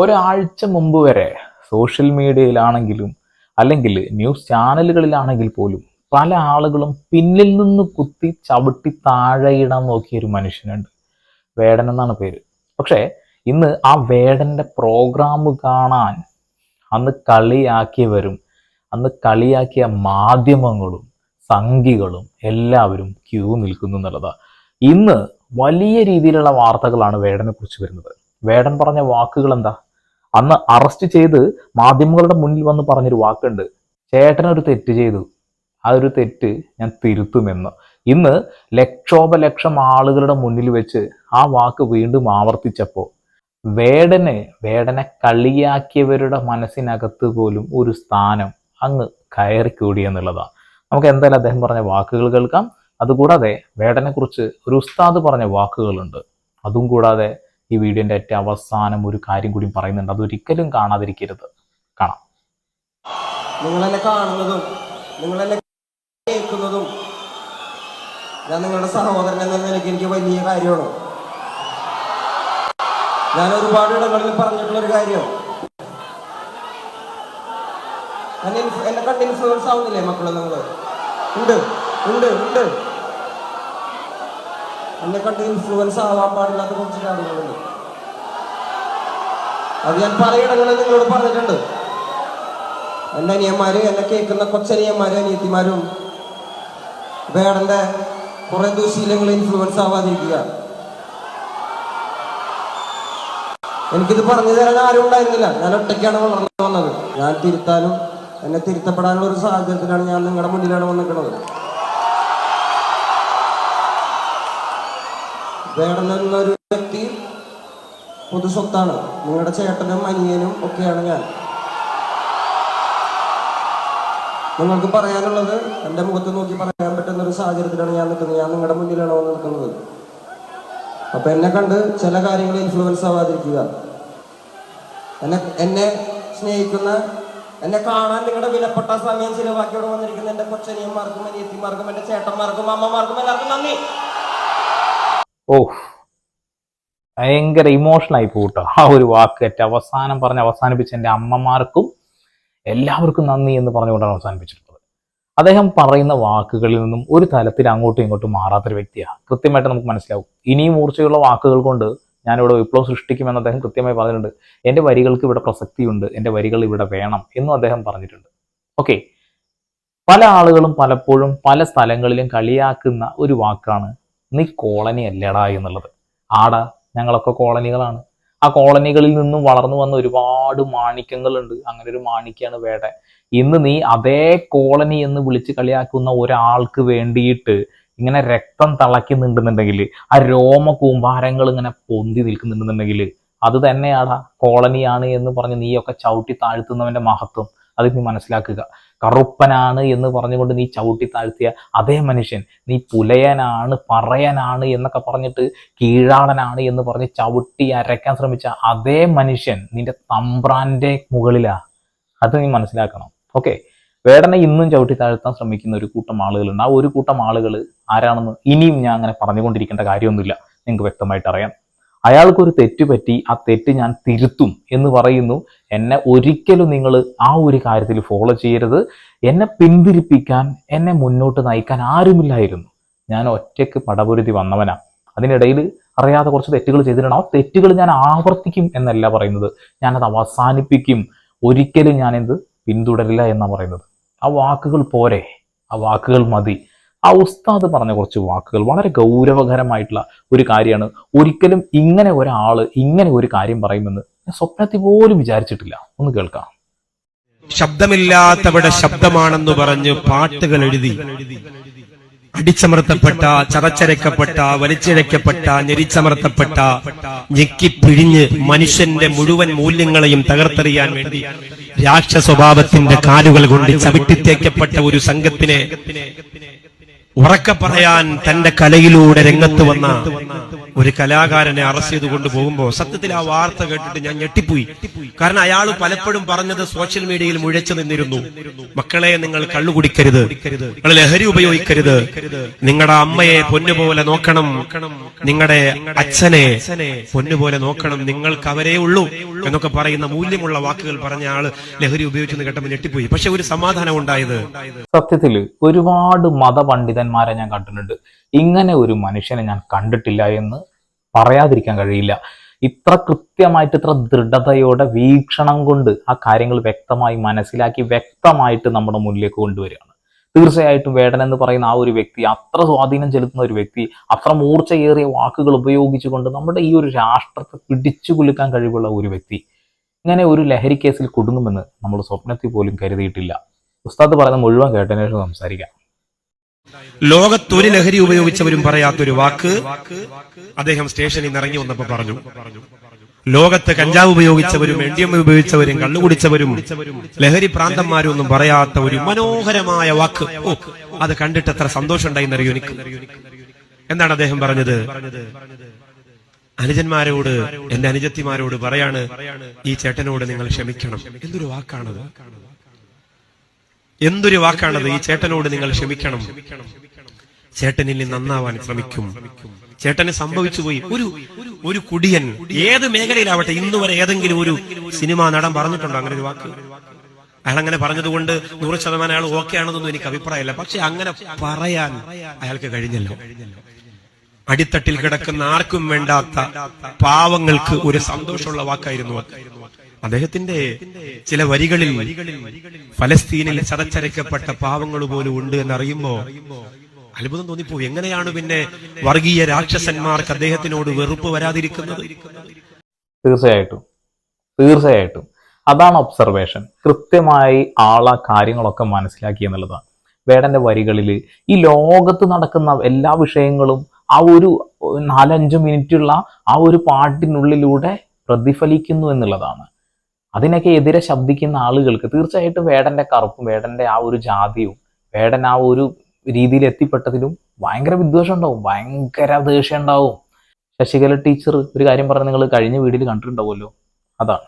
ഒരാഴ്ച മുമ്പ് വരെ സോഷ്യൽ മീഡിയയിലാണെങ്കിലും അല്ലെങ്കിൽ ന്യൂസ് ചാനലുകളിലാണെങ്കിൽ പോലും പല ആളുകളും പിന്നിൽ നിന്ന് കുത്തി ചവിട്ടി താഴെയിടാൻ നോക്കിയ ഒരു മനുഷ്യനുണ്ട്. വേടൻ എന്നാണ് പേര്. പക്ഷേ ഇന്ന് ആ വേടന്റെ പ്രോഗ്രാം കാണാൻ അന്ന് കളിയാക്കിയവരും അന്ന് കളിയാക്കിയ മാധ്യമങ്ങളും സംഘികളും എല്ലാവരും ക്യൂ നിൽക്കുന്നു എന്നുള്ളതാണ് ഇന്ന് വലിയ രീതിയിലുള്ള വാർത്തകളാണ് വേടനെ കുറിച്ച് വരുന്നത്. വേടൻ പറഞ്ഞ വാക്കുകൾ എന്താ അന്ന് അറസ്റ്റ് ചെയ്ത് മാധ്യമങ്ങളുടെ മുന്നിൽ വന്ന് പറഞ്ഞൊരു വാക്കുണ്ട്. ഒരു തെറ്റ് ചെയ്തു. ആ ഒരു തെറ്റ് ഞാൻ തിരുത്തുമെന്ന്. ഇന്ന് ലക്ഷോപലക്ഷം ആളുകളുടെ മുന്നിൽ വെച്ച് ആ വാക്ക് വീണ്ടും ആവർത്തിച്ചപ്പോൾ വേടനെ വേടനെ കളിയാക്കിയവരുടെ മനസ്സിനകത്ത് പോലും ഒരു സ്ഥാനം അങ്ങ് കയറിക്കൂടി എന്നുള്ളതാണ് നമുക്ക് എന്തായാലും അദ്ദേഹം പറഞ്ഞ വാക്കുകൾ കേൾക്കാം. അതുകൂടാതെ വേടനെ കുറിച്ച് ഒരു ഉസ്താദ് പറഞ്ഞ വാക്കുകളുണ്ട്. അതും കൂടാതെ ഈ വീഡിയോന്റെ ഏറ്റവും അവസാനം ഒരു കാര്യം കൂടി പറയുന്നുണ്ട്. അതൊരിക്കലും കാണാതിരിക്കരുത്. കാണാം. നിങ്ങളെന്നെ കാണുന്നതും നിങ്ങളെന്നെ കേൾക്കുന്നതും ഞാൻ നിങ്ങളുടെ സഹോദരൻ എന്ന നിലയ്ക്ക് എനിക്ക് വലിയ കാര്യമാണ്. ഞാൻ ഒരുപാട് ഇടങ്ങളിൽ പറഞ്ഞിട്ടുള്ള ഒരു കാര്യം എന്നെ കണ്ട് ഇൻഫ്ലുവൻസ് ആവുന്നില്ലേ മക്കളെ നിങ്ങൾ ഉണ്ട് ഉണ്ട് ഉണ്ട്. എന്നെ കണ്ട് ഇൻഫ്ലുവൻസ് ആവാൻ പാടില്ലാത്ത കുറച്ച് കാര്യങ്ങളുണ്ട്. അത് ഞാൻ പലയിടങ്ങളിൽ നിങ്ങളോട് പറഞ്ഞിട്ടുണ്ട്. എന്റെ അനിയന്മാര് എന്നെ കേൾക്കുന്ന കൊച്ചനിയന്മാരും അനിയത്തിമാരും വേടന്റെ കുറെ ദുശീലങ്ങൾ ഇൻഫ്ലുവൻസ് ആവാതിരിക്കുക. എനിക്കിത് പറഞ്ഞു തരാൻ ആരും ഉണ്ടായിരുന്നില്ല. ഞാൻ ഒറ്റയ്ക്കാണ് വളർന്നു വന്നത്. ഞാൻ തിരുത്താനും എന്നെ തിരുത്തപ്പെടാനുള്ള ഒരു സാഹചര്യത്തിലാണ് ഞാൻ നിങ്ങളുടെ മുന്നിലാണ് വന്നിരിക്കുന്നത്. വേടൻ എന്നൊരു വ്യക്തി പൊതു സ്വത്താണ് നിങ്ങളുടെ ചേട്ടനും അനിയനും ഒക്കെയാണ് ഞാൻ. നിങ്ങൾക്ക് പറയാനുള്ളത് എന്റെ മുഖത്ത് നോക്കി പറയാൻ പറ്റുന്ന ഒരു സാഹചര്യത്തിലാണ് ഞാൻ നിൽക്കുന്നത്. ഞാൻ നിങ്ങളുടെ മുന്നിലാണ് വന്ന് നിൽക്കുന്നത്. അപ്പൊ എന്നെ കണ്ട് ചില കാര്യങ്ങൾ ഇൻഫ്ലുവൻസ് ആവാതിരിക്കുക. എന്നെ എന്നെ സ്നേഹിക്കുന്ന എന്നെ കാണാൻ നിങ്ങളുടെ വിലപ്പെട്ട സമയം ചിലവാക്കിയോട് വന്നിരിക്കുന്ന എന്റെ കൊച്ചനിയന്മാർക്കും അനിയത്തിമാർക്കും എന്റെ ചേട്ടന്മാർക്കും അമ്മമാർക്കും എല്ലാവർക്കും നന്ദി. ഓ ഭയങ്കര ഇമോഷണൽ ആയി പോട്ടോ ആ ഒരു വാക്ക് ഏറ്റ അവസാനം പറഞ്ഞ് അവസാനിപ്പിച്ച എന്റെ അമ്മമാർക്കും എല്ലാവർക്കും നന്ദി എന്ന് പറഞ്ഞുകൊണ്ടാണ് അവസാനിപ്പിച്ചിട്ടുള്ളത്. അദ്ദേഹം പറയുന്ന വാക്കുകളിൽ നിന്നും ഒരു തലത്തിൽ അങ്ങോട്ടും ഇങ്ങോട്ടും മാറാത്തൊരു വ്യക്തിയാണ് കൃത്യമായിട്ട് നമുക്ക് മനസ്സിലാവും. ഇനിയും മൂർച്ചയുള്ള വാക്കുകൾ കൊണ്ട് ഞാനിവിടെ വിപ്ലവം സൃഷ്ടിക്കുമെന്ന് അദ്ദേഹം കൃത്യമായി പറഞ്ഞിട്ടുണ്ട്. എന്റെ വരികൾക്ക് ഇവിടെ പ്രസക്തിയുണ്ട്. എന്റെ വരികൾ ഇവിടെ വേണം എന്നും അദ്ദേഹം പറഞ്ഞിട്ടുണ്ട്. ഓക്കെ. പല ആളുകളും പലപ്പോഴും പല സ്ഥലങ്ങളിലും കളിയാക്കുന്ന ഒരു വാക്കാണ് നീ കോളനി അല്ലടാ എന്നുള്ളത്. ആടാ ഞങ്ങളൊക്കെ കോളനികളാണ്. ആ കോളനികളിൽ നിന്നും വളർന്നു വന്ന ഒരുപാട് മാണിക്യങ്ങളുണ്ട്. അങ്ങനെ ഒരു മാണിക്യാണ് വേട. ഇന്ന് നീ അതേ കോളനി എന്ന് വിളിച്ച് കളിയാക്കുന്ന ഒരാൾക്ക് വേണ്ടിയിട്ട് ഇങ്ങനെ രക്തം തിളയ്ക്കുന്നുണ്ടെന്നുണ്ടെങ്കിൽ ആ രോമ കൂമ്പാരങ്ങൾ ഇങ്ങനെ പൊന്തി നിൽക്കുന്നുണ്ടെന്നുണ്ടെങ്കിൽ അത് തന്നെയാടാ കോളനിയാണ് എന്ന് പറഞ്ഞ് നീയൊക്കെ ചവിട്ടി താഴ്ത്തുന്നവന്റെ മഹത്വം. അത് നീ മനസ്സിലാക്കുക. കറുപ്പനാണ് എന്ന് പറഞ്ഞുകൊണ്ട് നീ ചവിട്ടി താഴ്ത്തിയ അതേ മനുഷ്യൻ നീ പുലയനാണ് പറയനാണ് എന്നൊക്കെ പറഞ്ഞിട്ട് കീഴാളനാണ് എന്ന് പറഞ്ഞ് ചവിട്ടി അരയ്ക്കാൻ ശ്രമിച്ച അതേ മനുഷ്യൻ നിന്റെ തമ്പ്രാന്റെ മുകളിലാ. അത് നീ മനസ്സിലാക്കണം. ഓക്കെ വേടനെ ഇന്നും ചവിട്ടി താഴ്ത്താൻ ശ്രമിക്കുന്ന ഒരു കൂട്ടം ആളുകളുണ്ട്. ആ ഒരു കൂട്ടം ആളുകൾ ആരാണെന്ന് ഇനിയും ഞാൻ അങ്ങനെ പറഞ്ഞുകൊണ്ടിരിക്കേണ്ട കാര്യമൊന്നുമില്ല. നിങ്ങൾക്ക് വ്യക്തമായിട്ട് അറിയാം. അയാൾക്കൊരു തെറ്റ് പറ്റി ആ തെറ്റ് ഞാൻ തിരുത്തും എന്ന് പറയുന്നു. എന്നെ ഒരിക്കലും നിങ്ങൾ ആ ഒരു കാര്യത്തിൽ ഫോളോ ചെയ്യരുത്. എന്നെ പിന്തിരിപ്പിക്കാൻ എന്നെ മുന്നോട്ട് നയിക്കാൻ ആരുമില്ലായിരുന്നു. ഞാൻ ഒറ്റയ്ക്ക് പടപൊരുതി വന്നവനാണ് അതിനിടയിൽ അറിയാതെ കുറച്ച് തെറ്റുകൾ ചെയ്തിട്ടുണ്ട്. ആ തെറ്റുകൾ ഞാൻ ആവർത്തിക്കും എന്നല്ല പറയുന്നത്. ഞാനത് അവസാനിപ്പിക്കും. ഒരിക്കലും ഞാൻ എന്ത് പിന്തുടരില്ല എന്നാണ് പറയുന്നത്. ആ വാക്കുകൾ പോരെ. ആ വാക്കുകൾ മതി. ആ ഉസ്താദ് പറഞ്ഞ കുറച്ച് വാക്കുകൾ വളരെ ഗൗരവകരമായിട്ടുള്ള ഒരു കാര്യമാണ്. ഒരിക്കലും ഇങ്ങനെ ഒരാൾ ഇങ്ങനെ ഒരു കാര്യം പറയുമെന്ന് ഞാൻ സ്വപ്നത്തിൽ പോലും വിചാരിച്ചിട്ടില്ല. ഒന്ന് കേൾക്കാം. ശബ്ദമില്ലാത്തവിടെ ശബ്ദമാണെന്ന് പറഞ്ഞ് പാട്ടുകൾ എഴുതി അടിച്ചമർത്തപ്പെട്ട ചതച്ചരക്കപ്പെട്ട വലിച്ചിഴക്കപ്പെട്ട ഞെരിച്ചമർത്തപ്പെട്ട ഞെക്കിപ്പിഴിഞ്ഞ് മനുഷ്യന്റെ മുഴുവൻ മൂല്യങ്ങളെയും തകർത്തെറിയാൻ വേണ്ടി രാക്ഷ സ്വഭാവത്തിന്റെ കാലുകൾ കൊണ്ട് ചവിട്ടിത്തേക്കപ്പെട്ട ഒരു സംഘത്തിനെ ഉറക്കെ പറയാൻ തന്റെ കലയിലൂടെ രംഗത്ത് വന്ന ഒരു കലാകാരനെ അറസ്റ്റ് ചെയ്ത് കൊണ്ടുപോകുമ്പോ സത്യത്തിൽ ആ വാർത്ത കേട്ടിട്ട് ഞാൻ ഞെട്ടിപ്പോയി. കാരണം അയാൾ പലപ്പോഴും പറഞ്ഞത് സോഷ്യൽ മീഡിയയിൽ മുഴച്ചു നിന്നിരുന്നു. മക്കളെ നിങ്ങൾ കള്ളു കുടിക്കരുത്. ലഹരി ഉപയോഗിക്കരുത്. നിങ്ങളുടെ അമ്മയെ പൊന്നുപോലെ നോക്കണം. നിങ്ങളുടെ അച്ഛനെ പൊന്നുപോലെ നോക്കണം. നിങ്ങൾക്ക് അവരേ ഉള്ളൂ എന്നൊക്കെ പറയുന്ന മൂല്യമുള്ള വാക്കുകൾ പറഞ്ഞ ആൾ ലഹരി ഉപയോഗിച്ചെന്ന് കേട്ടപ്പോൾ ഞെട്ടിപ്പോയി. പക്ഷെ ഒരു സമാധാനം ഉണ്ടായത്. സത്യത്തിൽ ഒരുപാട് മതപണ്ഡിതന്മാരെ ഞാൻ കണ്ടിട്ടുണ്ട്. ഇങ്ങനെ ഒരു മനുഷ്യനെ ഞാൻ കണ്ടിട്ടില്ല എന്ന് പറയാതിരിക്കാൻ കഴിയില്ല. ഇത്ര കൃത്യമായിട്ട് ഇത്ര ദൃഢതയോടെ വീക്ഷണം കൊണ്ട് ആ കാര്യങ്ങൾ വ്യക്തമായി മനസ്സിലാക്കി വ്യക്തമായിട്ട് നമ്മുടെ മുന്നിലേക്ക് കൊണ്ടുവരികയാണ്. തീർച്ചയായിട്ടും വേടൻ എന്ന് പറയുന്ന ആ ഒരു വ്യക്തി അത്ര സ്വാധീനം ചെലുത്തുന്ന ഒരു വ്യക്തി അത്ര മൂർച്ചയേറിയ വാക്കുകൾ ഉപയോഗിച്ചുകൊണ്ട് നമ്മുടെ ഈ ഒരു രാഷ്ട്രത്തെ പിടിച്ചു കുലുക്കാൻ കഴിവുള്ള ഒരു വ്യക്തി ഇങ്ങനെ ഒരു ലഹരി കേസിൽ കുടുങ്ങുമെന്ന് നമ്മൾ സ്വപ്നത്തിൽ പോലും കരുതിയിട്ടില്ല. ഉസ്താദ് പറയുന്ന മുഴുവൻ കേട്ടതിനു ശേഷം സംസാരിക്കാം. ലോകത്ത് ഒരു ലഹരി ഉപയോഗിച്ചവരും പറയാത്തൊരു വാക്ക് അദ്ദേഹം സ്റ്റേഷനിൽ നിന്ന് ഇറങ്ങി വന്നപ്പോ പറഞ്ഞു. ലോകത്ത് കഞ്ചാവ് ഉപയോഗിച്ചവരും എൻ ഡി എം ഉപയോഗിച്ചവരും ലഹരി പ്രാന്തന്മാരും ഒന്നും പറയാത്ത ഒരു മനോഹരമായ വാക്ക്. ഓ അത് കണ്ടിട്ട് എത്ര സന്തോഷം ഉണ്ടായിന്നറിയോ എനിക്ക്? എന്താണ് അദ്ദേഹം പറഞ്ഞത്. അനുജന്മാരോട് എന്റെ അനുജത്തിമാരോട് പറയാണ് ഈ ചേട്ടനോട് നിങ്ങൾ ക്ഷമിക്കണം. എന്തൊരു വാക്കാണത്? എന്തൊരു വാക്കാണത്? ഈ ചേട്ടനോട് നിങ്ങൾ ക്ഷമിക്കണം. ചേട്ടനിൽ നിന്ന് നന്നാവാൻ ശ്രമിക്കും. ചേട്ടന് സംഭവിച്ചു പോയി. ഒരു ഒരു കുടിയൻ ഏത് മേഖലയിലാവട്ടെ ഇന്ന് വരെ ഏതെങ്കിലും ഒരു സിനിമാ നടൻ പറഞ്ഞിട്ടുണ്ടോ അങ്ങനെ ഒരു വാക്ക്? അയാൾ അങ്ങനെ പറഞ്ഞതുകൊണ്ട് നൂറ് ശതമാനം അയാൾ ഓക്കെ ആണെന്നൊന്നും എനിക്ക് അഭിപ്രായമില്ല. പക്ഷെ അങ്ങനെ പറയാൻ അയാൾക്ക് കഴിഞ്ഞല്ലോ. അടിത്തട്ടിൽ കിടക്കുന്ന ആർക്കും വേണ്ടാത്ത പാവങ്ങൾക്ക് ഒരു സന്തോഷമുള്ള വാക്കായിരുന്നു അത്. അദ്ദേഹത്തിന്റെ ചില വരികളിൽ ഫലസ്തീനിൽ ചതച്ചരയ്ക്കപ്പെട്ട പാവങ്ങൾ പോലും ഉണ്ട് എന്നറിയുമ്പോ അത്ഭുതം തോന്നിപ്പോ എങ്ങനെയാണ് പിന്നെ വർഗീയ രാക്ഷസന്മാർക്ക് അദ്ദേഹത്തിനോട് വെറുപ്പ് വരാതിരിക്കുന്നത്? തീർച്ചയായിട്ടും. തീർച്ചയായിട്ടും. അതാണ് ഒബ്സർവേഷൻ കൃത്യമായി ആളാ കാര്യങ്ങളൊക്കെ മനസ്സിലാക്കി എന്നുള്ളതാണ്. വേടന്റെ വരികളിൽ ഈ ലോകത്ത് നടക്കുന്ന എല്ലാ വിഷയങ്ങളും ആ ഒരു നാലഞ്ച് മിനിറ്റുള്ള ആ ഒരു പാട്ടിനുള്ളിലൂടെ പ്രതിഫലിക്കുന്നു എന്നുള്ളതാണ്. അതിനൊക്കെ എതിരെ ശബ്ദിക്കുന്ന ആളുകൾക്ക് തീർച്ചയായിട്ടും വേടന്റെ കറുപ്പും വേടന്റെ ആ ഒരു ജാതിയും വേടൻ ആ ഒരു രീതിയിൽ എത്തിപ്പെട്ടതിലും ഭയങ്കര വിദ്വേഷം ഉണ്ടാവും ഭയങ്കര ദേഷ്യം ഉണ്ടാവും. ശശികല ടീച്ചർ ഒരു കാര്യം പറഞ്ഞ് നിങ്ങൾ കഴിഞ്ഞ വീഡിയോയിൽ കണ്ടിട്ടുണ്ടാവുമല്ലോ? അതാണ്.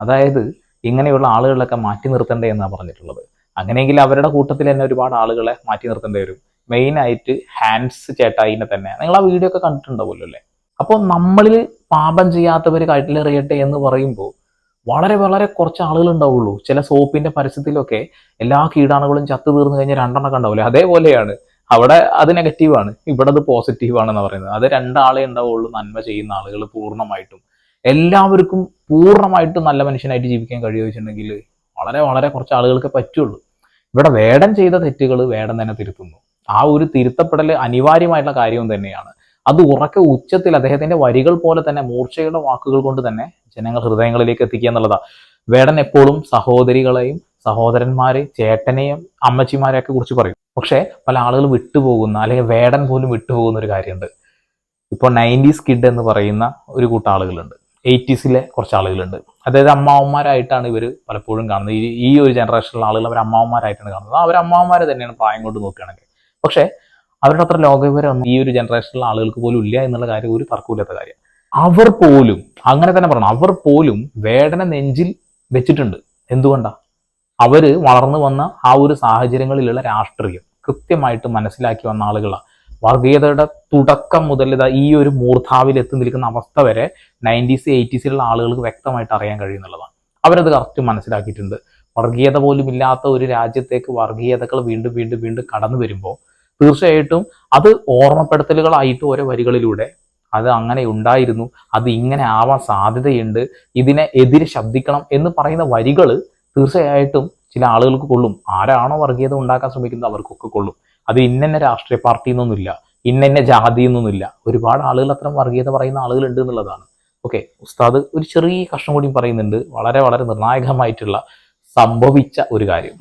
അതായത് ഇങ്ങനെയുള്ള ആളുകളൊക്കെ മാറ്റി നിർത്തണ്ടേ എന്നാണ് പറഞ്ഞിട്ടുള്ളത്. അങ്ങനെയെങ്കിൽ അവരുടെ കൂട്ടത്തിൽ തന്നെ ഒരുപാട് ആളുകളെ മാറ്റി നിർത്തേണ്ടി വരും. മെയിൻ ആയിട്ട് ഹാൻഡ്സ് ചേട്ടായിനെ തന്നെ. നിങ്ങൾ ആ വീഡിയോ ഒക്കെ കണ്ടിട്ടുണ്ടാവുമല്ലോ അല്ലേ? അപ്പോൾ നമ്മളിൽ പാപം ചെയ്യാത്തവർ കട്ടിലെറിയട്ടെ എന്ന് പറയുമ്പോൾ വളരെ വളരെ കുറച്ച് ആളുകൾ ഉണ്ടാവുള്ളൂ ചില സോപ്പിന്റെ പരസ്യത്തിലൊക്കെ എല്ലാ കീടാണുകളും ചത്തു തീർന്നു കഴിഞ്ഞാൽ രണ്ടെണ്ണം ഉണ്ടാവില്ലേ? അതേപോലെയാണ്. അവിടെ അത് നെഗറ്റീവാണ് ഇവിടെ അത് പോസിറ്റീവ് ആണെന്ന് പറയുന്നത്. അത് രണ്ടാളെ ഉണ്ടാവുള്ളൂ നന്മ ചെയ്യുന്ന ആളുകൾ പൂർണമായിട്ടും. എല്ലാവർക്കും പൂർണമായിട്ടും നല്ല മനുഷ്യനായിട്ട് ജീവിക്കാൻ കഴിയുമോ വെച്ചിട്ടുണ്ടെങ്കിൽ വളരെ വളരെ കുറച്ച് ആളുകൾക്ക് പറ്റുള്ളൂ. ഇവിടെ വേടം ചെയ്ത തെറ്റുകൾ വേടം തന്നെ തിരുത്തുന്നു. ആ ഒരു തിരുത്തപ്പെടൽ അനിവാര്യമായിട്ടുള്ള കാര്യവും തന്നെയാണ്. അത് ഉറക്കെ ഉച്ചത്തിൽ അദ്ദേഹത്തിന്റെ വരികൾ പോലെ തന്നെ മൂർച്ചയുടെ വാക്കുകൾ കൊണ്ട് തന്നെ ജനങ്ങൾ ഹൃദയങ്ങളിലേക്ക് എത്തിക്കുക എന്നുള്ളതാ. വേടൻ എപ്പോഴും സഹോദരികളെയും സഹോദരന്മാരെ ചേട്ടനെയും അമ്മച്ചിമാരെയൊക്കെ കുറിച്ച് പറയും. പക്ഷെ പല ആളുകൾ വിട്ടുപോകുന്ന അല്ലെങ്കിൽ വേടൻ പോലും വിട്ടുപോകുന്ന ഒരു കാര്യമുണ്ട്. ഇപ്പോൾ നയന്റീസ് കിഡ് എന്ന് പറയുന്ന ഒരു കൂട്ടം ആളുകളുണ്ട്. എയ്റ്റീസിലെ കുറച്ച് ആളുകളുണ്ട്. അതായത് അമ്മാവന്മാരായിട്ടാണ് ഇവർ പലപ്പോഴും കാണുന്നത്. ഈ ഈ ഒരു ജനറേഷനിലെ ആളുകൾ അവർ അമ്മാവന്മാരായിട്ടാണ് കാണുന്നത്. അവർ അമ്മാവന്മാരെ തന്നെയാണ് പ്രായം കൊണ്ട് നോക്കുകയാണെങ്കിൽ. പക്ഷേ അവരുടെ അത്ര ലോകവിവരം ഈ ഒരു ജനറേഷനിലെ ആളുകൾക്ക് പോലും ഇല്ല എന്നുള്ള കാര്യം ഒരു തർക്കമില്ലാത്ത കാര്യം. അവർ പോലും അങ്ങനെ തന്നെ പറയണം. അവർ പോലും വേടന നെഞ്ചിൽ വെച്ചിട്ടുണ്ട്. എന്തുകൊണ്ടാ? അവർ വളർന്നു വന്ന ആ ഒരു സാഹചര്യങ്ങളിലുള്ള രാഷ്ട്രീയം കൃത്യമായിട്ട് മനസ്സിലാക്കി വന്ന ആളുകളാണ് വർഗീയതയുടെ തുടക്കം മുതൽ ഇതാ ഈ ഒരു മൂർധാവിൽ എത്തി നിൽക്കുന്ന അവസ്ഥ വരെ നയന്റീസ് എയ്റ്റീസിലുള്ള ആളുകൾക്ക് വ്യക്തമായിട്ട് അറിയാൻ കഴിയുന്നുള്ളതാണ്. അവരത് കറക്റ്റ് മനസ്സിലാക്കിയിട്ടുണ്ട്. വർഗീയത പോലും ഇല്ലാത്ത ഒരു രാജ്യത്തേക്ക് വർഗീയതകൾ വീണ്ടും വീണ്ടും വീണ്ടും കടന്നു വരുമ്പോൾ തീർച്ചയായിട്ടും അത് ഓർമ്മപ്പെടുത്തലുകളായിട്ട് ഓരോ വരികളിലൂടെ അത് അങ്ങനെ ഉണ്ടായിരുന്നു അത് ഇങ്ങനെ ആവാൻ സാധ്യതയുണ്ട് ഇതിനെ എതിരെ ശബ്ദിക്കണം എന്ന് പറയുന്ന വരികൾ തീർച്ചയായിട്ടും ചില ആളുകൾക്ക് കൊള്ളും. ആരാണോ വർഗീയത ഉണ്ടാക്കാൻ ശ്രമിക്കുന്നത് അവർക്കൊക്കെ കൊള്ളും. അത് ഇന്ന രാഷ്ട്രീയ പാർട്ടി എന്നൊന്നുമില്ല ഇന്ന ജാതി എന്നൊന്നുമില്ല ഒരുപാട് ആളുകൾ അത്തരം വർഗീയത പറയുന്ന ആളുകളുണ്ട് എന്നുള്ളതാണ്. ഓക്കെ ഉസ്താദ് ഒരു ചെറിയ കഷ്ണം കൂടി പറയുന്നുണ്ട് വളരെ വളരെ നിർണായകമായിട്ടുള്ള സംഭവിച്ച ഒരു കാര്യം.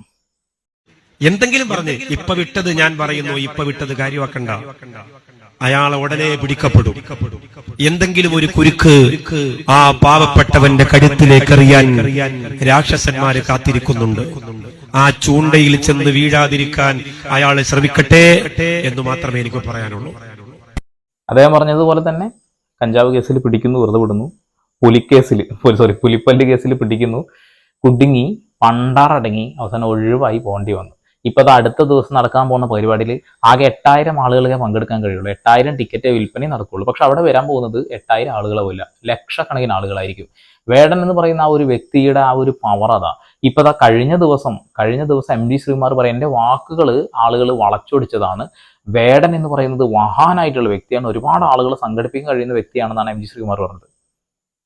എന്തെങ്കിലും പറഞ്ഞ് ഇപ്പൊ വിട്ടത് ഞാൻ പറയുന്നു ഇപ്പൊ വിട്ടത് കാര്യമാക്കണ്ട. അയാളെ ഉടനെ പിടിക്കപ്പെടും എന്തെങ്കിലും ഒരു കുരുക്ക് ആ പാവപ്പെട്ടവന്റെ കഴുത്തിലേക്ക് എറിയാൻ രാക്ഷസന്മാര് കാത്തിരിക്കുന്നുണ്ട്. ആ ചൂണ്ടയിൽ ചെന്ന് വീഴാതിരിക്കാൻ അയാൾ ശ്രമിക്കട്ടെ എന്ന് മാത്രമേ എനിക്ക് പറയാനുള്ളൂ. അദ്ദേഹം പറഞ്ഞതുപോലെ തന്നെ കഞ്ചാവ് കേസിൽ പിടിക്കുന്നു വെറുതെ വിടുന്നു. പുലിക്കേസിൽ സോറി പുലിപ്പല്ല് കേസിൽ പിടിക്കുന്നു. കുടുങ്ങി പണ്ടാറടങ്ങി അവസാനം ഒഴിവായി പോകേണ്ടി വന്നു. ഇപ്പൊ അത് അടുത്ത ദിവസം നടക്കാൻ പോകുന്ന പരിപാടിയിൽ ആകെ എട്ടായിരം ആളുകളെ പങ്കെടുക്കാൻ കഴിയുള്ളൂ. എട്ടായിരം ടിക്കറ്റ് വിൽപ്പനയും നടക്കുള്ളൂ. പക്ഷെ അവിടെ വരാൻ പോകുന്നത് എട്ടായിരം ആളുകളെ പോയില്ല ലക്ഷക്കണക്കിന് ആളുകളായിരിക്കും. വേടൻ എന്ന് പറയുന്ന ആ ഒരു വ്യക്തിയുടെ ആ ഒരു പവർ അതാ. ഇപ്പൊ ദാ കഴിഞ്ഞ ദിവസം കഴിഞ്ഞ ദിവസം എം ഡി ശ്രീകുമാർ പറയും എന്റെ വാക്കുകൾ ആളുകൾ വളച്ചൊടിച്ചതാണ്. വേടൻ എന്ന് പറയുന്നത് മഹാനായിട്ടുള്ള വ്യക്തിയാണ്. ഒരുപാട് ആളുകൾ സംഘടിപ്പിക്കാൻ കഴിയുന്ന വ്യക്തിയാണെന്നാണ് എം ജി ശ്രീകുമാർ പറഞ്ഞത്.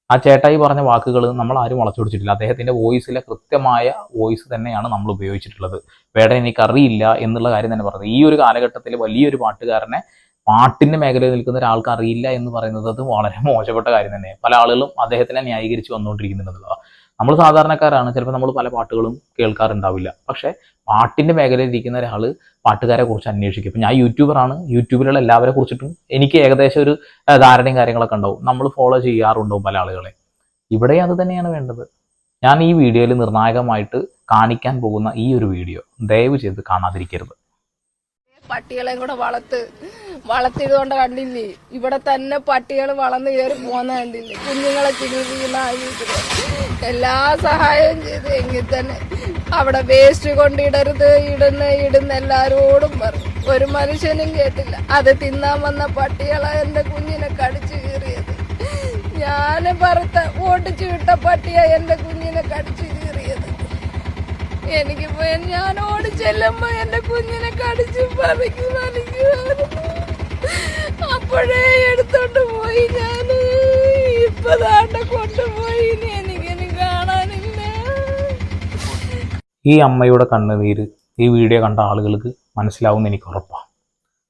ആ ചേട്ടായി പറഞ്ഞ വാക്കുകൾ നമ്മൾ ആരും വളച്ചൊടിച്ചിട്ടില്ല അദ്ദേഹത്തിന്റെ വോയിസിലെ കൃത്യമായ വോയിസ് തന്നെയാണ് നമ്മൾ ഉപയോഗിച്ചിട്ടുള്ളത്. വേടൻ എനിക്കറിയില്ല എന്നുള്ള കാര്യം തന്നെ പറഞ്ഞത്. ഈ ഒരു കാലഘട്ടത്തിൽ വലിയൊരു പാട്ടുകാരനെ പാട്ടിന്റെ മേഖലയിൽ നിൽക്കുന്ന ഒരാൾക്ക് അറിയില്ല എന്ന് പറയുന്നത് അത് വളരെ മോശപ്പെട്ട കാര്യം തന്നെ പല ആളുകളും അദ്ദേഹത്തിനെ ന്യായീകരിച്ച് വന്നുകൊണ്ടിരിക്കുന്നുണ്ടെന്നുള്ളതാണ് നമ്മൾ സാധാരണക്കാരാണ് ചിലപ്പോൾ നമ്മൾ പല പാട്ടുകളും കേൾക്കാറുണ്ടാവില്ല. പക്ഷേ പാട്ടിന്റെ മേഖലയിൽ ഇരിക്കുന്ന ഒരാൾ പാട്ടുകാരെ കുറിച്ച് അന്വേഷിക്കും. ഇപ്പം ഞാൻ യൂട്യൂബറാണ്. യൂട്യൂബിലുള്ള എല്ലാവരെ കുറിച്ചിട്ടും എനിക്ക് ഏകദേശം ഒരു ധാരണയും കാര്യങ്ങളൊക്കെ ഉണ്ടാവും. നമ്മൾ ഫോളോ ചെയ്യാറുണ്ടോ പല ആളുകളെ. ഇവിടെ അത് തന്നെയാണ് വേണ്ടത്. ഞാൻ ഈ വീഡിയോയിൽ നിർണായകമായിട്ട് കാണിക്കാൻ പോകുന്ന ഈ ഒരു വീഡിയോ ദയവ് ചെയ്ത് കാണാതിരിക്കരുത്. പട്ടികളെ കൂടെ വളർത്ത് വളർത്തിയതുകൊണ്ട് കണ്ടില്ലേ? ഇവിടെ തന്നെ പട്ടികൾ വളർന്ന് കയറി പോകുന്ന കണ്ടില്ലേ? കുഞ്ഞുങ്ങളെ ചികിത്സിക്കുന്ന എല്ലാ സഹായവും ചെയ്ത് എങ്കിൽ തന്നെ അവിടെ വേസ്റ്റ് കൊണ്ടിടരുത് ഇടുന്ന ഇടുന്ന എല്ലാരോടും പറഞ്ഞു. ഒരു മനുഷ്യനും കേട്ടില്ല. അത് തിന്നാൻ വന്ന പട്ടികളെ എന്റെ കുഞ്ഞിനെ കടിച്ചു കീറിയത്. ഞാൻ പറത്ത ഓട്ടിച്ചു വിട്ട പട്ടിയ എന്റെ കുഞ്ഞിനെ കടിച്ചു എനിക്ക് ഞാൻ ഓടി ചെല്ലുമ്പോ എന്റെ കുഞ്ഞിനെ കടിച്ചു പറിക്ക് വലിക്കുമായിരുന്നു അപ്പോഴേ എടുത്തോണ്ട് പോയി ഞാൻ ഇപ്പൊ ദാണ്ട കൊണ്ടുപോയി. ഇനി എനിക്കിനി കാണാനില്ല. ഈ അമ്മയുടെ കണ്ണുനീര് ഈ വീഡിയോ കണ്ട ആളുകൾക്ക് മനസ്സിലാവുമെന്ന് എനിക്ക് ഉറപ്പാണ്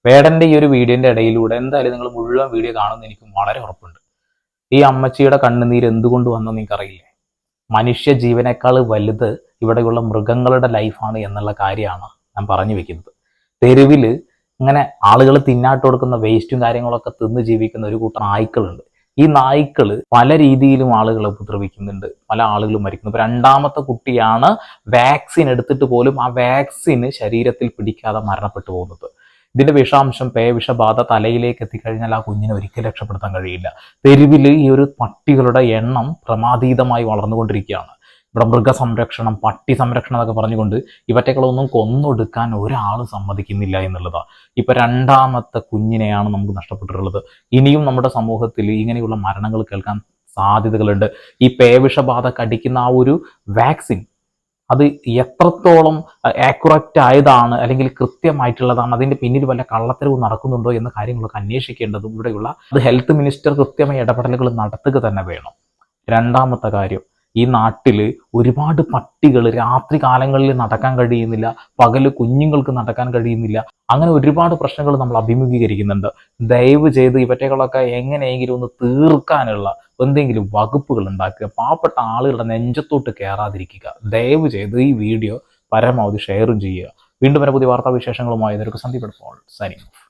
വേടന്റെ ഈ ഒരു വീഡിയോന്റെ ഇടയിലൂടെ എന്തായാലും നിങ്ങൾ മുഴുവൻ വീഡിയോ കാണുമെന്ന് എനിക്ക് വളരെ ഉറപ്പുണ്ട്. ഈ അമ്മച്ചിയുടെ കണ്ണുനീര് എന്തുകൊണ്ട് വന്നെന്ന് എനിക്കറിയില്ലേ മനുഷ്യ ജീവനേക്കാൾ വലുത് ഇവിടെയുള്ള മൃഗങ്ങളുടെ ലൈഫാണ് എന്നുള്ള കാര്യമാണ് ഞാൻ പറഞ്ഞു വെക്കുന്നത്. തെരുവിൽ ഇങ്ങനെ ആളുകൾ തിന്നാട്ട് കൊടുക്കുന്ന വേസ്റ്റും കാര്യങ്ങളൊക്കെ തിന്ന് ജീവിക്കുന്ന ഒരു കൂട്ടം നായ്ക്കളുണ്ട്. ഈ നായ്ക്കൾ പല രീതിയിലും ആളുകളെ ഉപദ്രവിക്കുന്നുണ്ട്. പല ആളുകളും മരിക്കുന്നു. ഇപ്പൊ രണ്ടാമത്തെ കുട്ടിയാണ് വാക്സിൻ എടുത്തിട്ട് പോലും ആ വാക്സിന് ശരീരത്തിൽ പിടിക്കാതെ മരണപ്പെട്ടു പോകുന്നത്. ഇതിന്റെ വിഷാംശം പേവിഷബാധ തലയിലേക്ക് എത്തിക്കഴിഞ്ഞാൽ ആ കുഞ്ഞിനെ ഒരിക്കലും രക്ഷപ്പെടുത്താൻ കഴിയില്ല. തെരുവിൽ ഈ ഒരു പട്ടികളുടെ എണ്ണം പ്രമാദീതമായി വളർന്നുകൊണ്ടിരിക്കുകയാണ്. ഇവിടെ മൃഗസംരക്ഷണം പട്ടി സംരക്ഷണം എന്നൊക്കെ പറഞ്ഞുകൊണ്ട് ഇവറ്റകളൊന്നും കൊന്നൊടുക്കാൻ ഒരാൾ സമ്മതിക്കുന്നില്ല എന്നുള്ളതാണ് ഇപ്പൊ രണ്ടാമത്തെ കുഞ്ഞിനെയാണ് നമുക്ക് നഷ്ടപ്പെട്ടിട്ടുള്ളത്. ഇനിയും നമ്മുടെ സമൂഹത്തിൽ ഇങ്ങനെയുള്ള മരണങ്ങൾ കേൾക്കാൻ സാധ്യതകളുണ്ട്. ഈ പേവിഷബാധ കടിക്കുന്ന ആ ഒരു വാക്സിൻ അത് എത്രത്തോളം ആക്യുറേറ്റ് ആയതാണ് അല്ലെങ്കിൽ കൃത്യമായിട്ടുള്ളതാണ് അതിന്റെ പിന്നിൽ വല്ല കള്ളത്തരവ് നടക്കുന്നുണ്ടോ എന്ന കാര്യങ്ങളൊക്കെ അന്വേഷിക്കേണ്ടതും ഇവിടെയുള്ള അത് ഹെൽത്ത് മിനിസ്റ്റർ കൃത്യമായ ഇടപെടലുകൾ നടത്തുക തന്നെ വേണം. രണ്ടാമത്തെ കാര്യം ഈ നാട്ടിൽ ഒരുപാട് പട്ടികൾ രാത്രി കാലങ്ങളിൽ നടക്കാൻ കഴിയുന്നില്ല പകൽ കുഞ്ഞുങ്ങൾക്ക് നടക്കാൻ കഴിയുന്നില്ല. അങ്ങനെ ഒരുപാട് പ്രശ്നങ്ങൾ നമ്മൾ അഭിമുഖീകരിക്കുന്നുണ്ട്. ദയവ് ചെയ്ത് ഇവറ്റകളൊക്കെ എങ്ങനെയെങ്കിലും ഒന്ന് തീർക്കാനുള്ള എന്തെങ്കിലും വകുപ്പുകൾ ഉണ്ടാക്കുക. പാവപ്പെട്ട ആളുകളുടെ നെഞ്ചത്തോട്ട് കയറാതിരിക്കുക. ദയവ് ചെയ്ത് ഈ വീഡിയോ പരമാവധി ഷെയറും ചെയ്യുക. വീണ്ടും വരെ പുതിയ വാർത്താവിശേഷങ്ങളുമായി വിശേഷങ്ങളുമായി നിനക്ക് സന്ദീപ് സൈനിങ് ഓഫ്